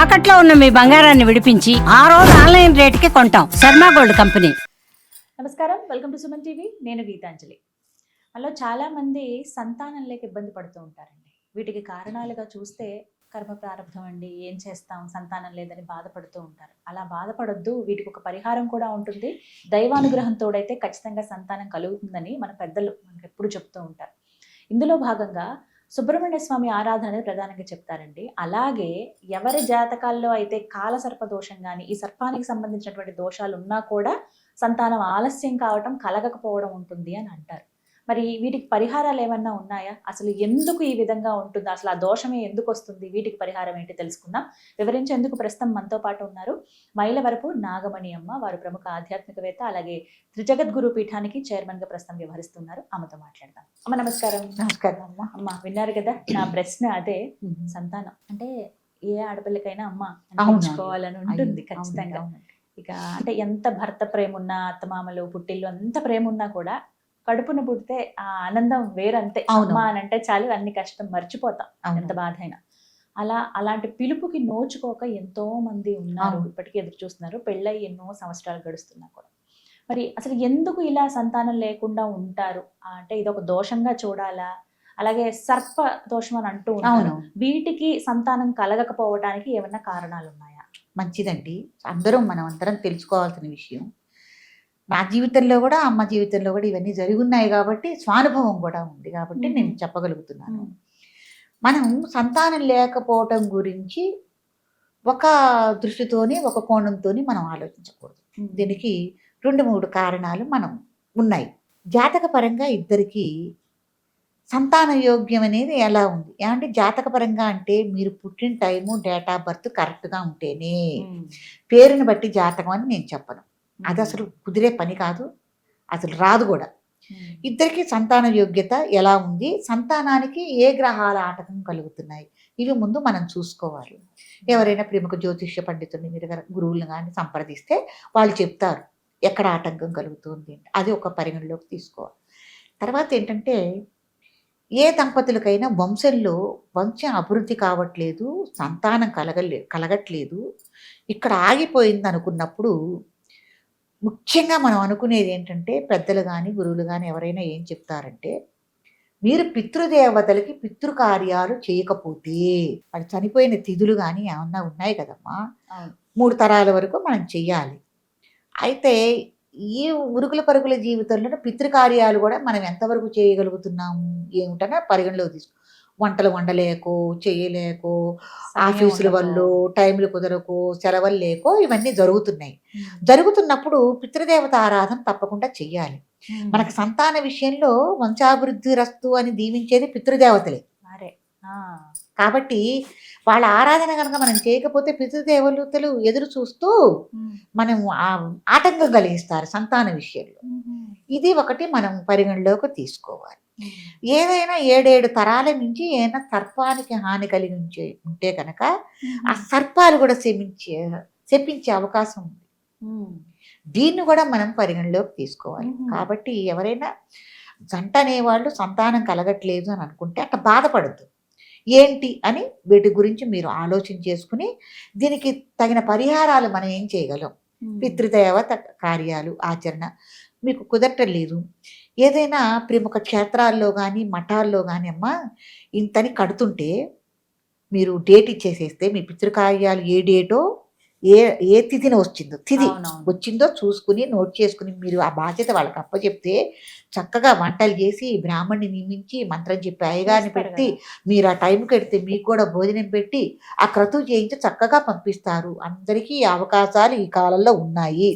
తాకట్లో ఉన్న మీ బంగారాన్ని విడిపించి ఆ రోజు ఆన్లైన్ రేటుకి కొంటాం. Sharma gold company. నమస్కారం. Welcome to Suman TV. నేను గీతాంజలి. అలా చాలా మంది సంతానం లేక ఇబ్బంది పడుతూ ఉంటారండి. వీటికి కారణాలుగా చూస్తే కర్మ ప్రారంభం అండి ఏం చేస్తాం సంతానం లేదని బాధపడుతూ ఉంటారు. అలా బాధపడొద్దు వీటికి ఒక పరిహారం కూడా ఉంటుంది. దైవానుగ్రహంతోడైతే ఖచ్చితంగా సంతానం కలుగుతుందని మన పెద్దలు మనకు ఎప్పుడు చెప్తూ ఉంటారు. ఇందులో భాగంగా సుబ్రహ్మణ్య స్వామి ఆరాధన అనేది ప్రధానంగా చెప్తారండి. అలాగే ఎవరి జాతకాల్లో అయితే కాల సర్ప దోషం కానీ ఈ సర్పానికి సంబంధించినటువంటి దోషాలు ఉన్నా కూడా సంతానం ఆలస్యం కావటం కలగకపోవడం ఉంటుంది అని అంటారు. మరి వీటికి పరిహారాలు ఏమన్నా ఉన్నాయా? అసలు ఎందుకు ఈ విధంగా ఉంటుంది? అసలు ఆ దోషమే ఎందుకు వస్తుంది? వీటికి పరిహారం ఏంటి తెలుసుకుందాం. వివరించేందుకు ప్రస్తుతం మనతో పాటు ఉన్నారు మైలవరపు నాగమణి అమ్మ వారు ప్రముఖ ఆధ్యాత్మికవేత్త అలాగే త్రిజగద్గురు పీఠానికి చైర్మన్గా ప్రస్తుతం వ్యవహరిస్తున్నారు. అమ్మతో మాట్లాడదాం. అమ్మ నమస్కారం. నమస్కారం. అమ్మా అమ్మ విన్నారు కదా? నా ప్రశ్న అదే. సంతానం. అంటే ఏ ఆడపిల్లకైనా అమ్మ. అనిపించుకోవాలని ఉంటుంది ఖచ్చితంగా. ఇక అంటే ఎంత భర్త ప్రేమ ఉన్నా అత్తమామలు పుట్టిల్లు అంత ప్రేమ ఉన్నా కూడా కడుపున పుడితే ఆ ఆనందం వేరంతే. అమ్మ అని అంటే చాలు అన్ని కష్టం మర్చిపోతాం. ఎంత బాధ అయినా అలా అలాంటి పిలుపుకి నోచుకోక ఎంతో మంది ఉన్నారు. ఇప్పటికీ ఎదురు చూస్తున్నారు. పెళ్ళై ఎన్నో సంవత్సరాలు గడుస్తున్నా కూడా. మరి అసలు ఎందుకు ఇలా సంతానం లేకుండా ఉంటారు? అంటే ఇది ఒక దోషంగా చూడాలా? అలాగే సర్ప దోషం అని అంటూ ఉంటారు. వీటికి సంతానం కలగకపోవడానికి ఏమైనా కారణాలు ఉన్నాయా మంచిదండి. అందరం మనం అందరం తెలుసుకోవాల్సిన విషయం. నా జీవితంలో కూడా అమ్మ జీవితంలో కూడా ఇవన్నీ జరుగున్నాయి కాబట్టి స్వానుభవం కూడా ఉంది కాబట్టి. నేను చెప్పగలుగుతున్నాను. మనం సంతానం లేకపోవటం గురించి ఒక దృష్టితోని ఒక కోణంతోని మనం ఆలోచించకూడదు. దీనికి రెండు మూడు కారణాలు మనం ఉన్నాయి. జాతక పరంగా ఇద్దరికి సంతాన యోగ్యం అనేది ఎలా ఉంది? అంటే జాతక పరంగా అంటే మీరు పుట్టిన టైము డేట్ ఆఫ్ బర్త్ కరెక్ట్గా ఉంటేనే పేరుని బట్టి జాతకం అని నేను చెప్పను. అది అసలు కుదిరే పని కాదు. అసలు రాదు కూడా. ఇద్దరికి సంతాన యోగ్యత ఎలా ఉంది? సంతానానికి ఏ గ్రహాల ఆటకం కలుగుతున్నాయి? ఇవి ముందు మనం చూసుకోవాలి. ఎవరైనా ప్రముఖ జ్యోతిష్య పండితుల్ని మీరు గురువులను కానీ సంప్రదిస్తే వాళ్ళు చెప్తారు ఎక్కడ ఆటంకం కలుగుతుంది. అది ఒక పరిగణలోకి తీసుకోవాలి. తర్వాత ఏంటంటే ఏ దంపతులకైనా వంశంలో వంశం అభివృద్ధి కావట్లేదు సంతానం కలగలే కలగట్లేదు. ఇక్కడ ఆగిపోయింది అనుకున్నప్పుడు ముఖ్యంగా మనం అనుకునేది ఏంటంటే పెద్దలు కానీ గురువులు కానీ ఎవరైనా ఏం చెప్తారంటే మీరు పితృదేవతలకి పితృకార్యాలు చేయకపోతే అది చనిపోయిన తిథులు కానీ ఏమన్నా ఉన్నాయి కదమ్మా. మూడు తరాల వరకు మనం చెయ్యాలి. అయితే ఈ ఉరుకుల పరుగుల జీవితంలో పితృకార్యాలు కూడా మనం ఎంతవరకు చేయగలుగుతున్నాము? ఏమిటనే పరిగణలోకి తీసుకో వంటలు వండలేకో చేయలేకో ఆఫీసుల వల్ల టైంలు కుదరకో సెలవులు లేకో ఇవన్నీ జరుగుతున్నాయి. జరుగుతున్నప్పుడు పితృదేవత ఆరాధన తప్పకుండా చెయ్యాలి. మనకు సంతాన విషయంలో వంశాభివృద్ధి రస్తు అని దీవించేది పితృదేవతలే. కాబట్టి వాళ్ళ ఆరాధన కనుక మనం చేయకపోతే పితృదేవతలు ఎదురు చూస్తూ మనం ఆటంకం కలిగిస్తారు సంతాన విషయంలో. ఇది ఒకటి మనం పరిగణలోకి తీసుకోవాలి. ఏదైనా ఏడేడు తరాల నుంచి ఏదైనా సర్పానికి హాని కలిగించే ఉంటే కనుక ఆ సర్పాలు కూడా శమించే శపించే అవకాశం ఉంది. దీన్ని కూడా మనం పరిగణలోకి తీసుకోవాలి. కాబట్టి ఎవరైనా జంట అనేవాళ్ళు సంతానం కలగట్లేదు అని అనుకుంటే అట్లా బాధపడద్దు. ఏంటి అని వీటి గురించి మీరు ఆలోచన చేసుకుని దీనికి తగిన పరిహారాలు మనం ఏం చేయగలం? పితృదేవత కార్యాలు ఆచరణ మీకు కుదరటం లేదు ఏదైనా ప్రముఖ క్షేత్రాల్లో కానీ మఠాల్లో కానీ అమ్మ ఇంతని కడుతుంటే మీరు డేట్ ఇచ్చేసేస్తే మీ పితృకార్యాలు ఏ డేటో ఏ ఏ తిథిన వచ్చిందో తిథి. వచ్చిందో చూసుకుని నోట్ చేసుకుని మీరు ఆ బాధ్యత వాళ్ళకి అప్పచెప్తే చక్కగా వంటలు చేసి బ్రాహ్మణ్ణి నియమించి మంత్రం చెప్పి అయ్యగారిని పెట్టి మీరు ఆ టైంకి పెడితే మీకు కూడా భోజనం పెట్టి ఆ క్రతువు చేయించి చక్కగా పంపిస్తారు. అందరికీ అవకాశాలు ఈ కాలంలో ఉన్నాయి.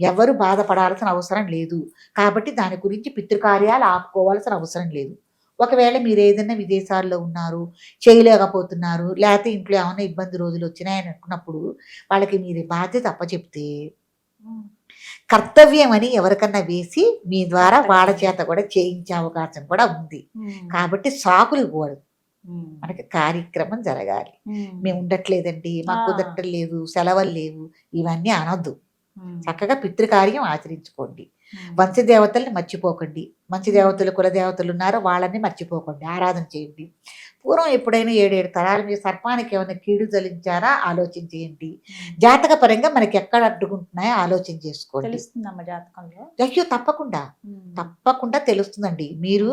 ఎవరు బాధపడాల్సిన అవసరం లేదు. కాబట్టి దాని గురించి పితృకార్యాలు ఆపుకోవాల్సిన అవసరం లేదు. ఒకవేళ మీరు ఏదైనా విదేశాల్లో ఉన్నారు చేయలేకపోతున్నారు లేకపోతే ఇంట్లో ఏమైనా ఇబ్బంది రోజులు వచ్చినాయని అనుకున్నప్పుడు వాళ్ళకి మీరు బాధ్యత అప్పచెప్తే కర్తవ్యం అని ఎవరికన్నా వేసి మీ ద్వారా వాళ్ళ చేత కూడా చేయించే అవకాశం కూడా ఉంది. కాబట్టి సాకులు కూడదు మనకి కార్యక్రమం జరగాలి. మేము ఉండట్లేదండి మాకు. కుదరటం లేదు సెలవులు లేవు ఇవన్నీ అనొద్దు. చక్కగా పితృకార్యం ఆచరించుకోండి. వంశదేవతల్ని మర్చిపోకండి. మంచి దేవతలు కుల దేవతలు ఉన్నారో వాళ్ళని మర్చిపోకండి. ఆరాధన చేయండి. పూర్వం ఎప్పుడైనా ఏడేడు తరాల మీద సర్పానికి ఏమైనా కీడు తలించారా ఆలోచన చేయండి. జాతక పరంగా మనకి ఎక్కడ అడ్డుకుంటున్నాయో ఆలోచన చేసుకోండి. తెలుస్తుందమ్మ జాతకంలో? అయ్యో తప్పకుండా. తప్పకుండా తెలుస్తుందండి. మీరు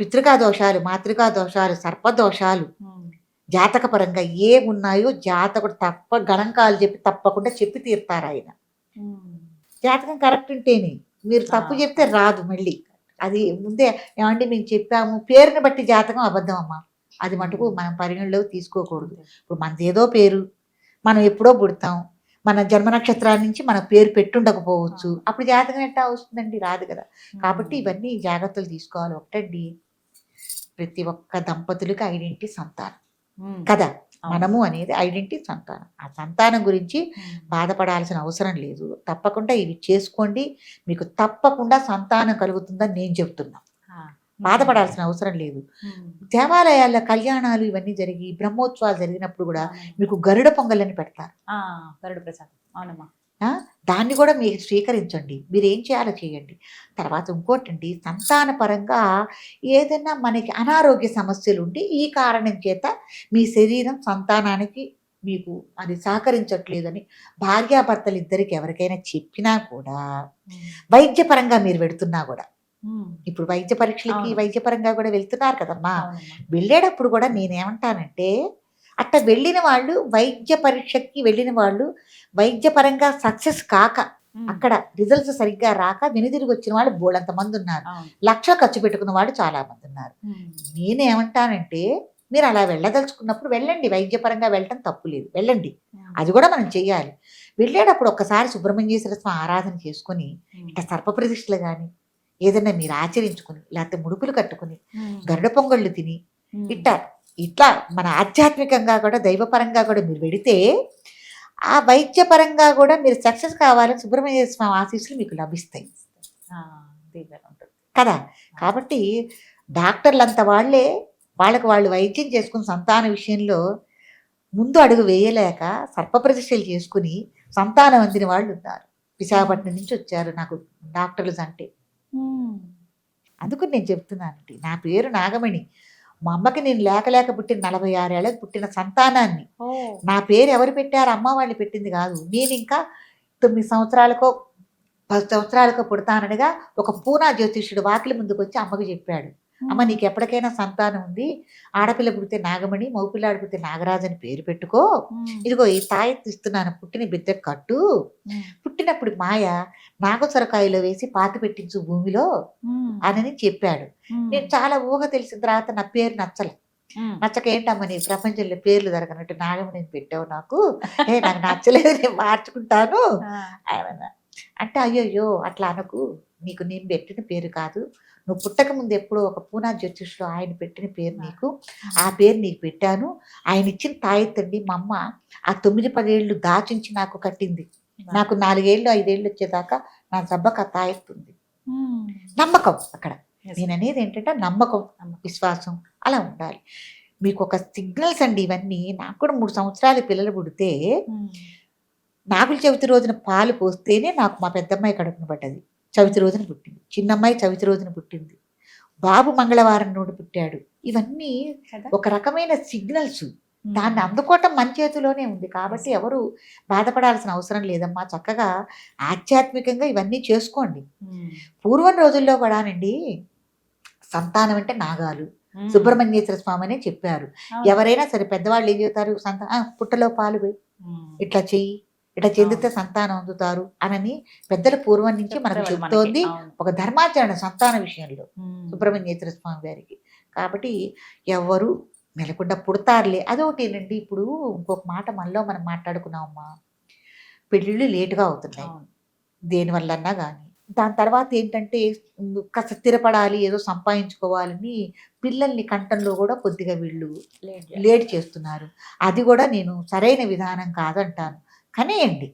పితృకా దోషాలు మాతృకా దోషాలు సర్ప దోషాలు ఉమ్. జాతక పరంగా ఏ ఉన్నాయో జాతకుడు తప్ప గణంకాలు చెప్పి తప్పకుండా చెప్పి తీరుతారు ఆయన. జాతకం కరెక్ట్ ఉంటేనే. మీరు తప్పు. చెప్తే రాదు మళ్ళీ. అది ముందే ఏమండి మేము చెప్పాము పేరుని బట్టి జాతకం అబద్ధం అమ్మా అది మటుకు మనం పరిగణలోకి తీసుకోకూడదు. ఇప్పుడు మనది ఏదో పేరు మనం ఎప్పుడో పుడతాం. మన జన్మ నక్షత్రాల నుంచి మన పేరు పెట్టుండకపోవచ్చు. అప్పుడు జాతకం ఎట్టా వస్తుందండి? రాదు కదా. కాబట్టి ఇవన్నీ జాగ్రత్తలు తీసుకోవాలి. ఒకటండి ప్రతి ఒక్క దంపతులకి ఐడెంటిటీ సంతానం. కదా. మనము అనేది ఐడెంటిటీ సంతానం. ఆ సంతానం గురించి. బాధపడాల్సిన అవసరం లేదు. తప్పకుండా ఇవి చేసుకోండి. మీకు తప్పకుండా సంతానం కలుగుతుందని నేను చెప్తున్నా. ఆ. బాధపడాల్సిన అవసరం లేదు. దేవాలయాల్లో కళ్యాణాలు ఇవన్నీ జరిగి బ్రహ్మోత్సవాలు జరిగినప్పుడు కూడా. మీకు గరుడ పొంగలని పెడతారు. గరుడ ప్రసాద్. అవునమ్మా. దాన్ని కూడా మీరు స్వీకరించండి మీరు ఏం చేయాలో చేయండి తర్వాత ఇంకోటండి సంతాన పరంగా ఏదైనా మనకి అనారోగ్య సమస్యలు ఉంటే ఈ కారణం చేత మీ శరీరం సంతానానికి మీకు అది సహకరించట్లేదని భార్యాభర్తలు ఇద్దరికి ఎవరికైనా చెప్పినా కూడా వైద్యపరంగా మీరు వెడుతున్నా కూడా. ఇప్పుడు వైద్య పరీక్షలకి. వైద్యపరంగా కూడా వెళ్తున్నారు కదమ్మా. వెళ్ళేటప్పుడు కూడా నేనేమంటానంటే అట్ట వెళ్ళిన వాళ్ళు వైద్య పరీక్షకి వెళ్ళిన వాళ్ళు వైద్యపరంగా సక్సెస్ కాక. అక్కడ రిజల్ట్స్ సరిగ్గా రాక వెనుదిరిగి వచ్చిన వాళ్ళు బోడంత మంది ఉన్నారు అవును. లక్ష ఖర్చు పెట్టుకున్న వాళ్ళు చాలా మంది ఉన్నారు. నేనేమంటానంటే మీరు అలా వెళ్ళదలుచుకున్నప్పుడు వెళ్ళండి వైద్యపరంగా వెళ్ళటం తప్పు లేదు వెళ్ళండి. అది కూడా మనం చెయ్యాలి వెళ్ళేటప్పుడు ఒక్కసారి సుబ్రహ్మణ్యేశ్వర స్వామి ఆరాధన చేసుకుని. ఇట్లా సర్పప్రతిష్ఠలు కానీ ఏదైనా మీరు ఆచరించుకుని లేకపోతే ముడుపులు కట్టుకుని. గరుడ పొంగళ్ళు తిని ఉమ్. ఇట్లా మన ఆధ్యాత్మికంగా కూడా దైవపరంగా కూడా మీరు వెడితే ఆ వైద్యపరంగా కూడా మీరు సక్సెస్ కావాలని సుబ్రహ్మణ్య స్వామి ఆశీస్సులు మీకు లభిస్తాయి. కదా కాబట్టి డాక్టర్లంతా వాళ్ళే వాళ్ళకు వాళ్ళు వైద్యం చేసుకుని సంతాన విషయంలో ముందు అడుగు వేయలేక సర్పప్రతిష్టలు చేసుకుని సంతానం అందిన వాళ్ళు ఉన్నారు. విశాఖపట్నం నుంచి వచ్చారు నాకు డాక్టర్లు అంటే. అందుకు నేను చెప్తున్నానండి. నా పేరు నాగమణి. మా అమ్మకి నేను లేక లేక పుట్టిన నలభై ఆరేళ్ళకి పుట్టిన సంతానాన్ని. నా పేరు ఎవరు పెట్టారు? అమ్మ వాళ్ళు పెట్టింది కాదు. నేను ఇంకా తొమ్మిది సంవత్సరాలకో పది సంవత్సరాలకో పుడతాననగా ఒక పూనా జ్యోతిష్యుడు వాకిలి ముందుకు వచ్చి అమ్మకి చెప్పాడు. అమ్మ నీకు ఎప్పటికైనా సంతానం ఉంది. ఆడపిల్ల పుడితే నాగమణి మగపిల్లాడు పుడితే నాగరాజు అని పేరు పెట్టుకో. ఇదిగో ఈ తాయెత్తు ఇస్తున్నాను. పుట్టిన బిడ్డ కట్టు. పుట్టినప్పుడు మాయ నాగసొరకాయలో వేసి పాతి పెట్టించు భూమిలో. అని చెప్పాడు. నేను చాలా ఊహ తెలిసిన తర్వాత నా పేరు నచ్చలే. నచ్చక ఏంటమ్మా నీ ప్రపంచంలో పేర్లు దొరకనట్టు నాగమణి పెట్టావు నాకు. ఏ నాకు నచ్చలేదు నేను మార్చుకుంటాను. అంటే అయ్యయ్యో అట్లా అనకు. నీకు నేను పెట్టిన పేరు కాదు. నువ్వు పుట్టక ముందు ఎప్పుడో ఒక పూనా జ్యోతిష్లో ఆయన పెట్టిన పేరు నీకు. ఆ పేరు నీకు పెట్టాను. ఆయన ఇచ్చిన తాయెత్తండి మా అమ్మ ఆ తొమ్మిది పదేళ్ళు దాచించి నాకు కట్టింది. నాకు నాలుగేళ్ళు ఐదేళ్ళు వచ్చేదాకా నా దెబ్బకు తాయెత్తుంది. నమ్మకం అక్కడ. నేను అనేది ఏంటంటే నమ్మకం. విశ్వాసం అలా ఉండాలి మీకు ఒక సిగ్నల్స్ అండి ఇవన్నీ నాకు కూడా మూడు సంవత్సరాలు పిల్లలు పుడితే. నాగుల చవితి రోజున పాలు పోస్తేనే నాకు మా పెద్దమ్మాయి కడుపున పడ్డది చవితి రోజున పుట్టింది చిన్నమ్మాయి చవితి రోజున పుట్టింది బాబు మంగళవారం నుండి పుట్టాడు ఇవన్నీ? ఒక రకమైన సిగ్నల్స్. దాన్ని అందుకోవటం మన చేతిలోనే ఉంది కాబట్టి ఎవరు బాధపడాల్సిన అవసరం లేదమ్మా చక్కగా ఆధ్యాత్మికంగా ఇవన్నీ చేసుకోండి. పూర్వం రోజుల్లో కూడానండి సంతానం అంటే నాగాలు. సుబ్రహ్మణ్యేశ్వర స్వామి అనే చెప్పారు. ఎవరైనా సరే పెద్దవాళ్ళు ఏం చెప్తారు సంతా ఆ, పుట్టలో పాలు పోయి. ఇట్లా చెయ్యి ఇట్లా చెందితే సంతానం అందుతారు అనని పెద్దల పూర్వం నుంచి మనకు. చెప్తోంది. ఒక ధర్మాచరణ సంతాన విషయంలో. సుబ్రహ్మణ్యేశ్వర స్వామి గారికి కాబట్టి ఎవరు నెలకొండ పుడతారులే. అదొకటేనండి. ఇప్పుడు ఇంకొక మాట మనలో మనం మాట్లాడుకున్నామమ్మా. పెళ్ళిళ్ళు లేటుగా అవుతున్నాయి. దేనివల్లన్నా కానీ దాని తర్వాత ఏంటంటే కాస్త స్థిరపడాలి ఏదో సంపాదించుకోవాలని పిల్లల్ని కంటంలో కూడా కొద్దిగా వీళ్ళు. లేట్ చేస్తున్నారు. అది కూడా నేను సరైన విధానం కాదంటాను. కనేయండి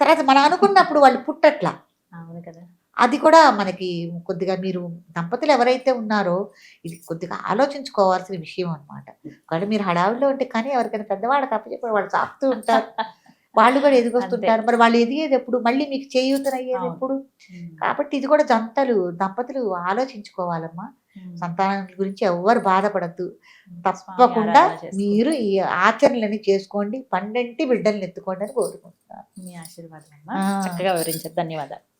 తర్వాత మనం అనుకున్నప్పుడు వాళ్ళు పుట్టట్లా. అవును కదా. అది కూడా మనకి కొద్దిగా మీరు దంపతులు ఎవరైతే ఉన్నారో ఇది కొద్దిగా ఆలోచించుకోవాల్సిన విషయం అనమాట ఒకవేళ మీరు హడావిడిలో ఉంటే కానీ ఎవరికైనా పెద్దవాళ్ళకి అప్పచెప్పి వాళ్ళు సాపుతూ ఉంటారు. వాళ్ళు కూడా ఎదిగొస్తుంటారు. మరి వాళ్ళు ఎదిగేది ఎప్పుడు? మళ్ళీ మీకు చేయూతనయ్యేది. ఎప్పుడు. కాబట్టి ఇది కూడా జంటలు దంపతులు ఆలోచించుకోవాలమ్మా. సంతానం గురించి ఎవ్వరు బాధపడద్దు. తప్పకుండా మీరు ఈ ఆచరణలని చేసుకోండి. పండంటి బిడ్డల్ని ఎత్తుకోండి అని కోరుకుంటున్నాను. మీ ఆశీర్వాదం. చక్కగా వివరించారు. ధన్యవాదాలు.